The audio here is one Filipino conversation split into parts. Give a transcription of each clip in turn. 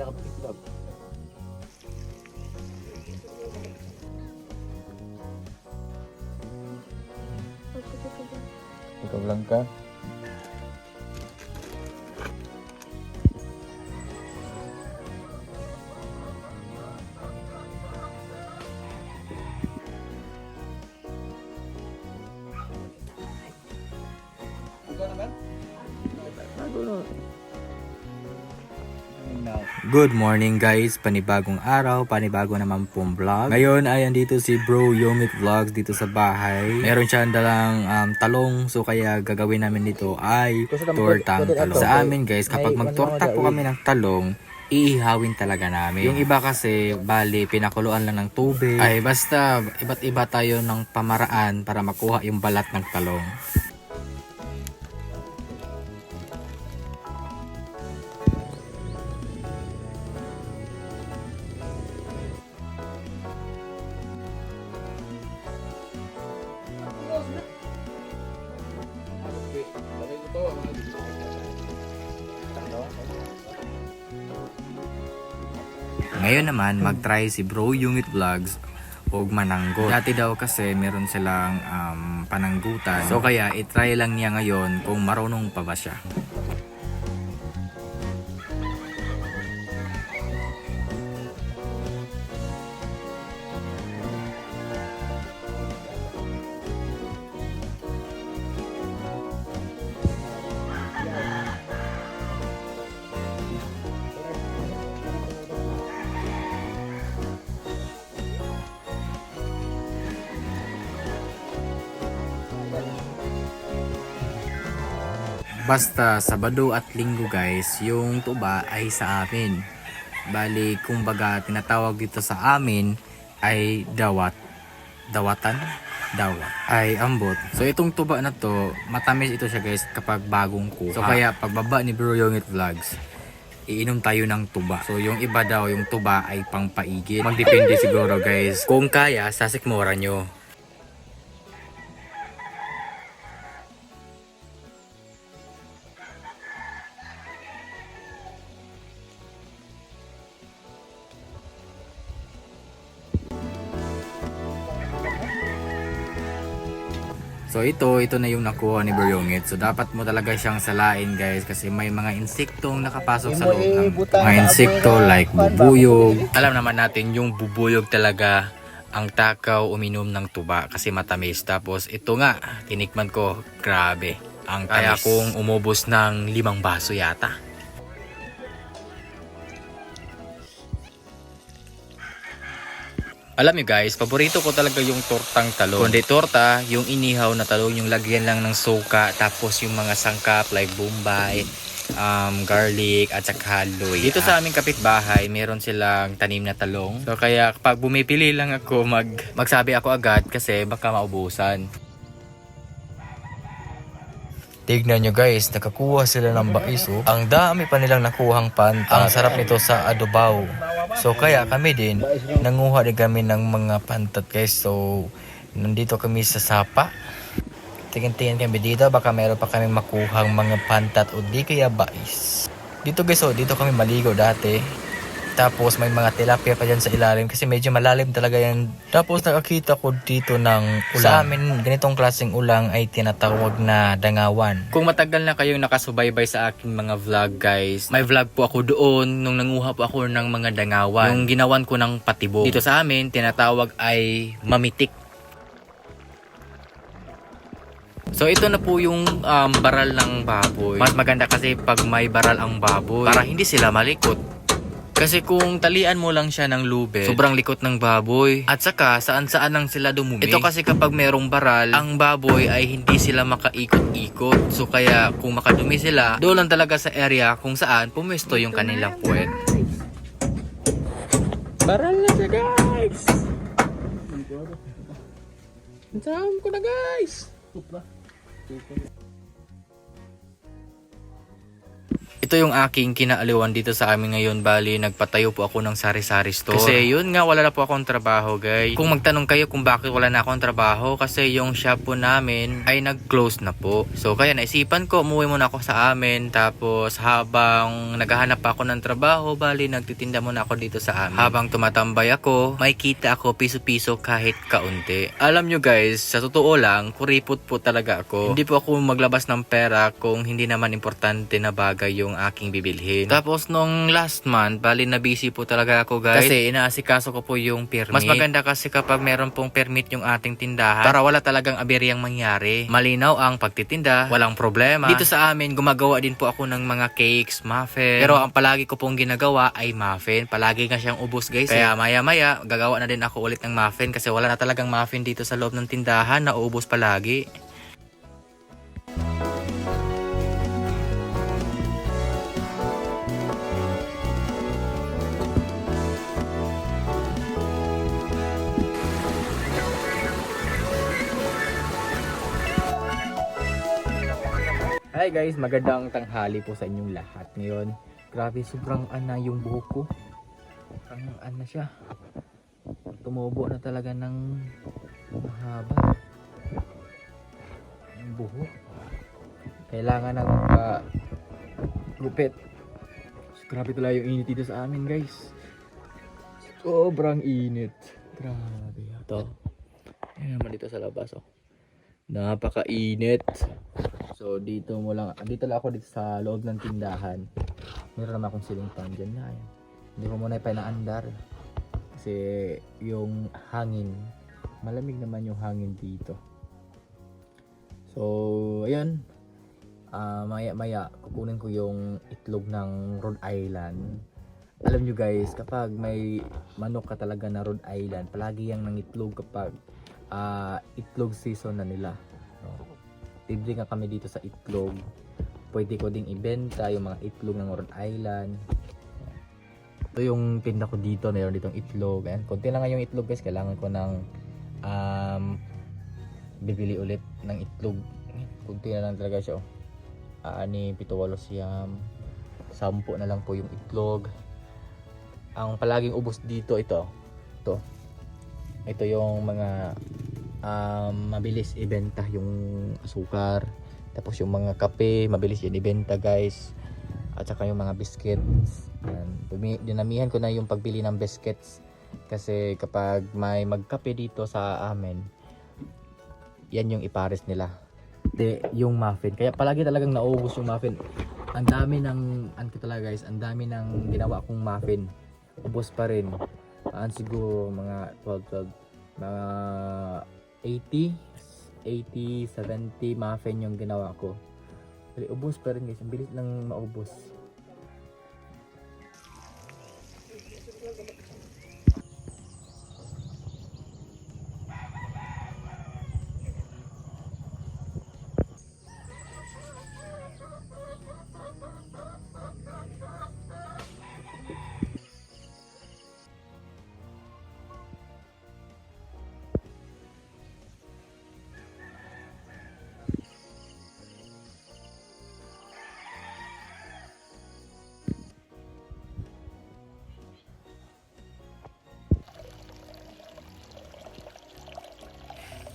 Itlog. Pila ka itlog. Ikaw lang ka. Good morning guys, panibagong araw, panibago naman pong vlog. Ngayon ay andito si Bro Yomit Vlogs dito sa bahay. Meron siyang dalang um, talong, so kaya gagawin namin dito ay tortang talong. Sa amin guys, kapag magtorta po kami ng talong, iihawin talaga namin. Yung iba kasi, bali, pinakuluan lang ng tubig. Ay, basta, iba't iba tayo ng pamaraan para makuha yung balat ng talong. Ngayon naman, mag-try si Bro Yungit Vlogs og mananggot. Dati daw kasi meron silang um, pananggutan. So kaya itry lang niya ngayon kung marunong pa ba siya. Basta Sabado at Linggo guys, yung tuba ay sa amin. Bali, kumbaga tinatawag dito sa amin ay dawat. Dawatan? Dawat. Ay ambot. So itong tuba na to, matamis ito siya guys kapag bagong kuha. So kaya pagbaba ni Bro Yongit Vlogs, iinom tayo ng tuba. So yung iba daw, yung tuba ay pangpaigit. Magdepende siguro guys. Kung kaya, sasikmura nyo. So ito, ito na yung nakuha ni Beryongit. So dapat mo talaga siyang salain guys kasi may mga insektong nakapasok sa loob ng mga insekto like bubuyog. Alam naman natin yung bubuyog talaga ang takaw uminom ng tuba kasi matamis. Tapos ito nga, tinikman ko, grabe. Ang kaya kong umubos ng limang baso yata. Alam niyo guys, paborito ko talaga yung tortang talong. Kundi torta, yung inihaw na talong, yung lagyan lang ng suka, tapos yung mga sangkap like bombay, um, garlic, at saka haloy. Dito sa aming kapitbahay, meron silang tanim na talong. So kaya kapag bumipili lang ako, mag, magsabi ako agad kasi baka maubusan. Tignan nyo guys, nakakuha sila ng bais oh. Ang dami pa nilang nakuhang pan. Ang sarap nito sa adobaw. So kaya kami din, nanguha din kami ng mga pantat guys. So nandito kami sa sapa. Tingin-tingin kami dito, baka meron pa kami makuhang mga pantat o di kaya bais. Dito guys, oh, dito kami maligo dati. Tapos may mga tilapia pa dyan sa ilalim kasi medyo malalim talaga yan. Tapos nakakita ko dito ng ulang. Sa amin, ganitong klaseng ulang ay tinatawag na dangawan. Kung matagal na kayong nakasubaybay sa aking mga vlog guys, may vlog po ako doon nung nanguha po ako ng mga dangawan. Yung ginawan ko ng patibo. Dito sa amin, tinatawag ay mamitik. So ito na po yung um, baral ng baboy. Mas maganda kasi pag may baral ang baboy para hindi sila malikot. Kasi kung talian mo lang siya ng lube, sobrang likot ng baboy. At saka, saan-saan lang sila dumumi. Ito kasi kapag merong baral, ang baboy ay hindi sila makaikot-ikot. So kaya, kung makadumi sila, doon lang talaga sa area kung saan pumesto yung kanilang puwet. Baral na siya, guys! Saan ko na, guys! Ito yung aking kinaaliwan dito sa amin ngayon. Bali, nagpatayo po ako ng sari-sari store. Kasi yun nga, wala na po akong trabaho, guys. Kung magtanong kayo kung bakit wala na akong trabaho, kasi yung shop po namin ay nag-close na po. So, kaya naisipan ko, umuwi muna ako sa amin. Tapos, habang naghahanap ako ng trabaho, bali, nagtitinda muna ako dito sa amin. Habang tumatambay ako, may kita ako piso-piso kahit kaunti. Alam nyo guys, sa totoo lang, kuripot po talaga ako. Hindi po ako maglabas ng pera kung hindi naman importante na bagay yung aking bibilhin. Tapos nung last month, bali na busy po talaga ako guys. Kasi inaasikaso ko po yung permit. Mas maganda kasi kapag meron pong permit yung ating tindahan para wala talagang aberyang mangyari. Malinaw ang pagtitinda, walang problema. Dito sa amin, gumagawa din po ako ng mga cakes, muffin. Pero ang palagi ko pong ginagawa ay muffin. Palagi nga siyang ubos guys. Kaya maya maya, gagawa na din ako ulit ng muffin kasi wala na talagang muffin dito sa loob ng tindahan na uubos palagi. Hi guys, magandang tanghali po sa inyong lahat ngayon. Grabe, sobrang ana yung buhok ko. Sobrang ana siya. Tumubo na talaga ng mahaba. Yung buhok. Kailangan ng uh, lupit. Grabe talaga yung init dito sa amin guys. Sobrang init. Grabe. Ito. Yan naman dito sa labas oh. Napakainit. So dito mo lang, dito lang ako dito sa loob ng tindahan. Meron naman akong ceiling fan dyan na. Yan. Hindi ko muna pinaandar. Kasi yung hangin, malamig naman yung hangin dito. So, ayan. Ah, maya maya kukunin ko yung itlog ng Rhode Island. Alam nyo guys, kapag may manok ka talaga na Rhode Island, palagi yang nangitlog kapag ah, itlog season na nila. Libre nga kami dito sa itlog. Pwede ko ding ibenta yung mga itlog ng Rhode Island. Ito yung tinda ko dito, meron ditong itlog. Ayan, konti lang yung itlog guys, kailangan ko ng um, bibili ulit ng itlog. Kunti na lang talaga siya. Oh. Aani, pito, walo, siyam. Sampu na lang po yung itlog. Ang palaging ubos dito, ito. Ito. Ito yung mga um, mabilis ibenta yung asukar. Tapos yung mga kape mabilis yan ibenta guys. At saka yung mga biscuits. Yan. Dinamihan ko na yung pagbili ng biscuits. Kasi kapag may magkape dito sa amin yan yung ipares nila. De yung muffin. Kaya palagi talagang naubos yung muffin. Ang dami ng ano talaga guys ang dami ng ginawa kong muffin. Ubos pa rin. Aan siguro? Mga 12 12 mga 80 80 70 muffin yung ginawa ko. Pero ubos pa rin guys. Ang bilis nang maubos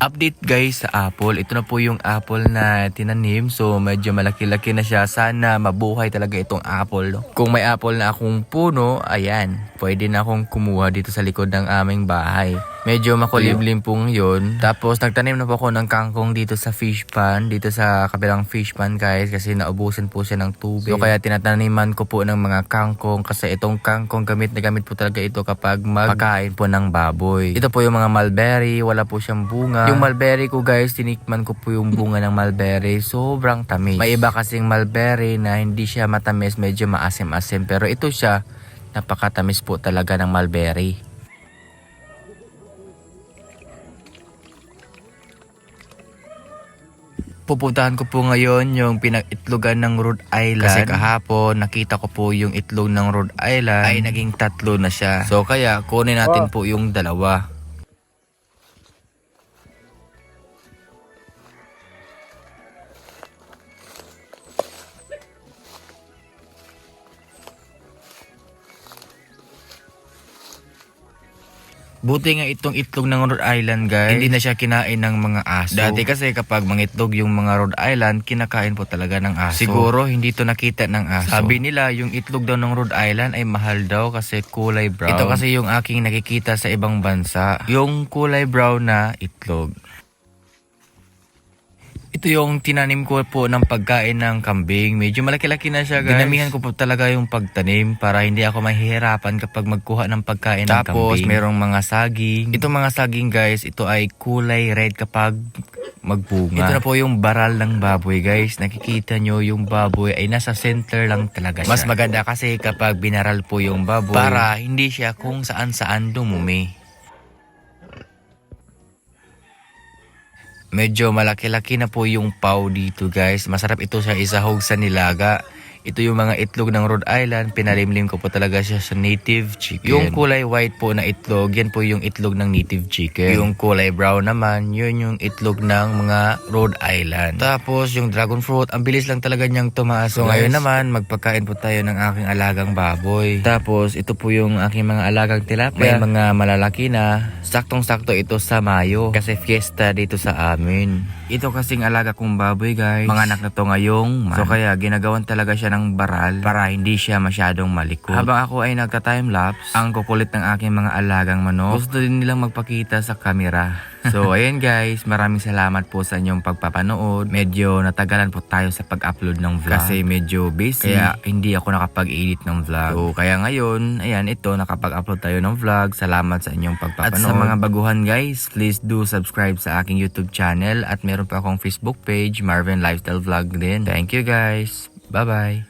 Update guys sa apple. Ito na po yung apple na tinanim. So medyo malaki-laki na siya. Sana mabuhay talaga itong apple. no? Kung may apple na akong puno, ayan. Pwede na akong kumuha dito sa likod ng aming bahay. Medyo makulimlim po yun. Tapos nagtanim na po ako ng kangkong dito sa fish pan. Dito sa kabilang fish pan guys. Kasi naubusan po siya ng tubig. So kaya tinataniman ko po ng mga kangkong. Kasi itong kangkong gamit na gamit po talaga ito kapag magpakain po ng baboy. Ito po yung mga mulberry. Wala po siyang bunga. Yung mulberry ko guys, tinikman ko po yung bunga ng mulberry. Sobrang tamis. May iba kasing mulberry na hindi siya matamis. Medyo maasim-asim. Pero ito siya, napakatamis po talaga ng mulberry. Pupuntahan ko po ngayon yung pinag-itlogan ng Rhode Island. Kasi kahapon, nakita ko po yung itlog ng Rhode Island ay naging tatlo na siya. So kaya, kunin natin po yung dalawa. Buti nga itong itlog ng Rhode Island guys, hindi na siya kinain ng mga aso. Dati kasi kapag mangitlog yung mga Rhode Island, kinakain po talaga ng aso. Siguro hindi to nakita ng aso. Sabi nila yung itlog daw ng Rhode Island ay mahal daw kasi kulay brown. Ito kasi yung aking nakikita sa ibang bansa. Yung kulay brown na itlog. Ito yung tinanim ko po ng pagkain ng kambing. Medyo malaki-laki na siya guys. Dinamihan ko po talaga yung pagtanim para hindi ako mahihirapan kapag magkuha ng pagkain ng kambing. Tapos merong mga saging. Itong mga saging guys, ito ay kulay red kapag magbunga. Ito na po yung baral ng baboy guys. Nakikita nyo yung baboy ay nasa center lang talaga siya. Mas maganda kasi kapag binaral po yung baboy para hindi siya kung saan saan dumumi. Medyo malaki-laki na po yung pau dito guys. Masarap ito sa isahog sa nilaga. Ito yung mga itlog ng Rhode Island. Pinalimlim ko po talaga siya sa native chicken. Yung kulay white po na itlog, yan po yung itlog ng native chicken. Yung kulay brown naman, yun yung itlog ng mga Rhode Island. Tapos yung dragon fruit, ang bilis lang talaga niyang tumaas. So ngayon naman, magpakain po tayo ng aking alagang baboy. Tapos ito po yung aking mga alagang tilapia. May mga malalaki na. Saktong-sakto ito sa Mayo kasi fiesta dito sa amin. Ito kasing alaga kong baboy guys. Mga anak na to ngayong month. So kaya ginagawan talaga siya ng baral para hindi siya masyadong malikot. Habang ako ay nagka-time lapse, ang kukulit ng aking mga alagang manok, gusto din nilang magpakita sa camera. So ayan guys, maraming salamat po sa inyong pagpapanood. Medyo natagalan po tayo sa pag-upload ng vlog kasi medyo busy. Kaya hindi ako nakapag-edit ng vlog. So kaya ngayon, ayan ito, nakapag-upload tayo ng vlog. Salamat sa inyong pagpapanood. At sa mga baguhan guys, please do subscribe sa aking YouTube channel at meron pa akong Facebook page, Marvin Lifestyle Vlog din. Thank you guys. Bye bye.